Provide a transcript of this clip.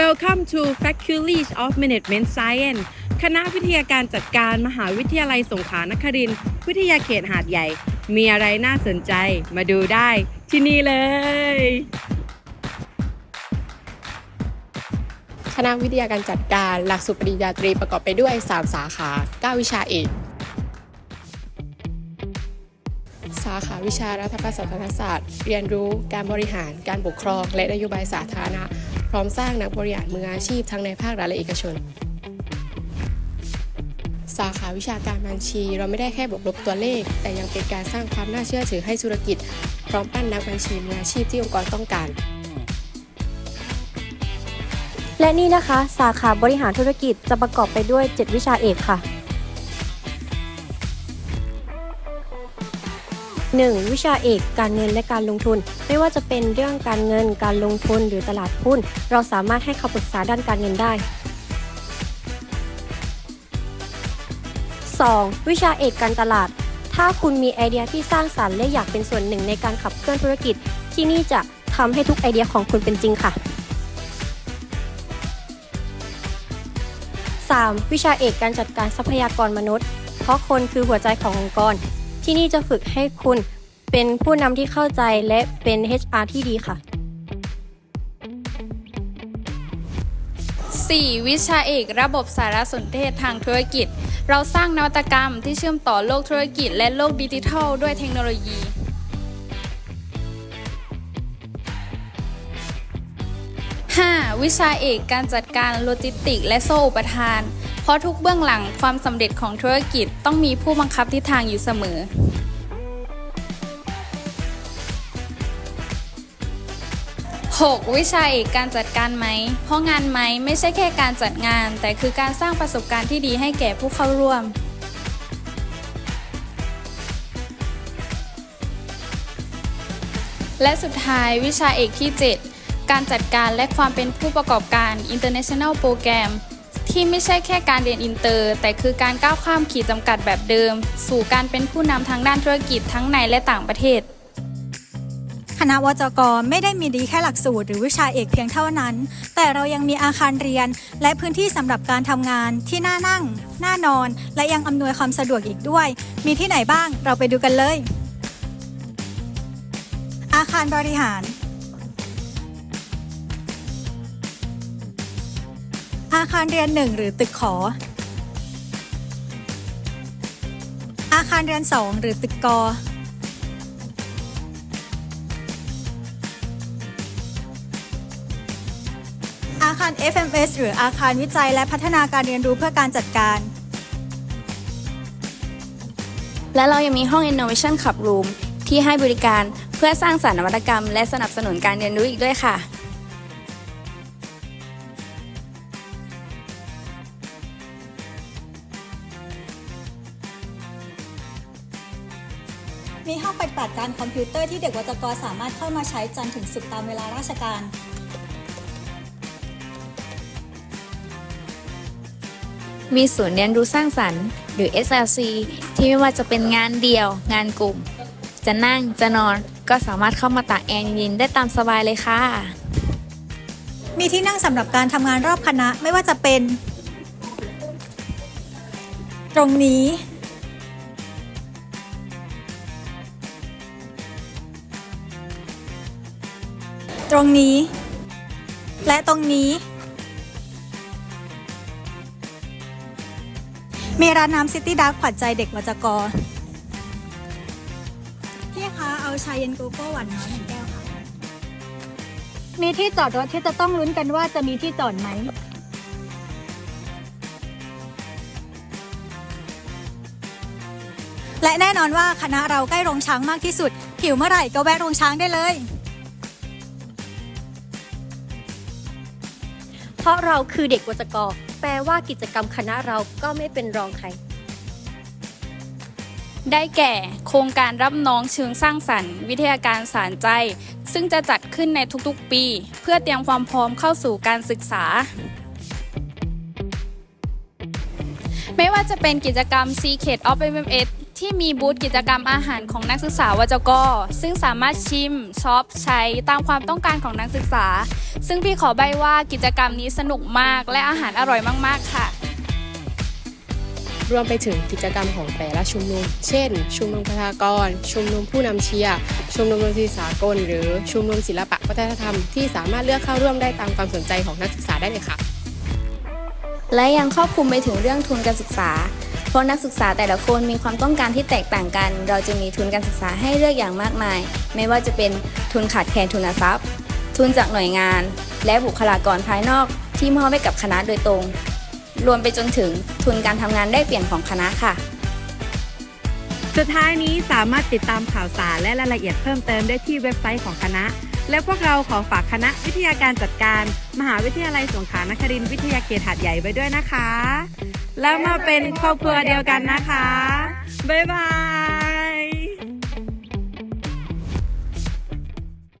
Welcome to Faculty of Management Science คณะวิทยาการจัดการมหาวิทยาลัยสงขลานครินทร์วิทยาเขตหาดใหญ่ มีอะไรน่าสนใจมาดูได้ที่นี่เลย คณะวิทยาการจัดการหลักสูตรปริญญาตรีประกอบไปด้วย 3 สาขา 9 วิชาเอก สาขาวิชารัฐประศาสนศาสตร์ เรียนรู้การบริหารการปกครอง และนโยบายสาธารณะ พร้อมสร้างนักบริหารมืออาชีพทั้งในภาครัฐและเอกชน สาขาวิชาการบัญชี เราไม่ได้แค่บวกลบตัวเลข แต่ยังเป็นการสร้างความน่าเชื่อถือให้ธุรกิจ พร้อมปั้นนักบัญชีมืออาชีพที่องค์กรต้องการและนี่นะคะ สาขาบริหารธุรกิจจะประกอบไปด้วย 7 วิชาเอกค่ะ 1. วิชาเอกการเงินและการลงทุน ไม่ว่าจะเป็นเรื่องการเงินการลงทุนหรือตลาดหุ้น เราสามารถให้คำปรึกษาด้านการเงินได้ 2. วิชาเอกการตลาด ถ้าคุณมีไอเดียที่สร้างสรรค์และอยากเป็นส่วนหนึ่งในการขับเคลื่อนธุรกิจ ที่นี่จะทำให้ทุกไอเดียของคุณเป็นจริงค่ะ 3. วิชาเอกการจัดการทรัพยากรมนุษย์ เพราะคนคือหัวใจขององค์กร ที่นี่จะฝึกให้คุณเป็นผู้นำที่เข้าใจและเป็น HR ที่ดีค่ะ 4. วิชาเอกระบบสารสนเทศทางธุรกิจ เราสร้างนวัตกรรมที่เชื่อมต่อโลกธุรกิจและโลกดิจิทัลด้วยเทคโนโลยี 5. วิชาเอกการจัดการโลจิสติก และโซ่อุปทาน เพราะทุกเบื้องหลังความสำเร็จของธุรกิจต้องมีผู้บังคับทิศทางอยู่เสมอ 6. วิชาเอกการจัดการไหม เพราะงานไหมไม่ใช่แค่การจัดงาน แต่คือการสร้างประสบการณ์ที่ดีให้แก่ผู้เข้าร่วม และสุดท้ายวิชาเอกที่ 7 การจัดการและความเป็นผู้ประกอบการ International Program ที่ไม่ใช่แค่การเรียนอินเตอร์ แต่คือการก้าวข้ามขีดจำกัดแบบเดิม สู่การเป็นผู้นำทางด้านธุรกิจทั้งในและต่างประเทศ คณะวจกไม่ได้มีดีแค่หลักสูตรหรือวิชาเอกเพียงเท่านั้น แต่เรายังมีอาคารเรียน และพื้นที่สำหรับการทำงานที่น่านั่ง น่านอน และยังอำนวยความสะดวกอีกด้วย มีที่ไหนบ้างเราไปดูกันเลย อาคารบริหาร อาคารเรียนหนึ่งหรือตึกขอ อาคารเรียนสองหรือตึกกอ อาคาร FMS หรืออาคารวิจัยและพัฒนาการเรียนรู้เพื่อการจัดการ และเรายังมีห้อง Innovation Club Room ที่ให้บริการเพื่อสร้างสรรค์นวัตกรรม และสนับสนุนการเรียนรู้อีกด้วยค่ะ มีห้องปฏิบัติการคอมพิวเตอร์ที่เด็กวจกสามารถเข้ามาใช้จันทร์ถึงศุกร์ตามเวลาราชการ มีศูนย์เรียนรู้สร้างสรรค์ หรือ SLC ที่ไม่ว่าจะเป็นงานเดี่ยว งานกลุ่ม จะนั่งจะนอนก็สามารถเข้ามาตากแอร์เย็นๆได้ตามสบายเลยค่ะ มีที่นั่งสำหรับการทำงานรอบคณะไม่ว่าจะเป็น ตรงนี้ ตรงนี้ และตรงนี้ มีร้านน้ำซิตี้ดาร์ขวัญใจเด็กวจกรพี่คะเอาชาเย็นโกโก้หวานน้อยหนึ่งแก้วค่ะ มีที่จอดรถที่จะต้องลุ้นกันว่าจะมีที่จอดไหม และแน่นอนว่าคณะเราใกล้โรงช้างมากที่สุด หิวเมื่อไหร่ก็แวะโรงช้างได้เลย เพราะเราคือเด็กวจกแปลว่ากิจกรรมคณะเราก็ไม่เป็นรองใคร ได้แก่ โครงการรับน้องเชิงสร้างสรรค์ วิทยาการสารใจ ซึ่งจะจัดขึ้นในทุกๆปี เพื่อเตรียมความพร้อมเข้าสู่การศึกษา ไม่ว่าจะเป็นกิจกรรม Secret of MMS ที่มีบูธกิจกรรมอาหารของนักศึกษาวจก ซึ่งสามารถชิมช็อปใช้ตามความต้องการของนักศึกษา ซึ่งพี่ขอใบว่ากิจกรรมนี้สนุกมากและอาหารอร่อยมาก ๆ ค่ะ รวมไปถึงกิจกรรมของแต่ละชุมนุม เช่น ชุมนุมประชากร ชุมนุมผู้นำเชียร์ ชุมนุมดนตรีสากล หรือชุมนุมศิลปะวัฒนธรรมที่สามารถเลือกเข้าร่วมได้ตามความสนใจของนักศึกษาได้เลยค่ะ และยังครอบคลุมไปถึงเรื่องทุนการศึกษา เพราะนักศึกษาแต่ละคนมีความต้องการที่แตกต่างกัน เราจะมีทุนการศึกษาให้เลือกอย่างมากมาย ไม่ว่าจะเป็นทุนขาดแคลนทุนทรัพย์ ทุนจากหน่วยงาน และบุคลากรภายนอกที่มอบให้กับคณะโดยตรง รวมไปจนถึงทุนการทำงานได้เปลี่ยนของคณะค่ะสุดท้ายนี้สามารถติดตามข่าวสารและรายละเอียดเพิ่มเติมได้ที่เว็บไซต์ของคณะ และพวกเราขอฝากคณะวิทยาการจัดการ มหาวิทยาลัยสงขลานครินทร์วิทยาเขตหาดใหญ่ไว้ด้วยนะคะ แล้วมาเป็นครอบครัวเดียวกันนะคะ บ๊ายบาย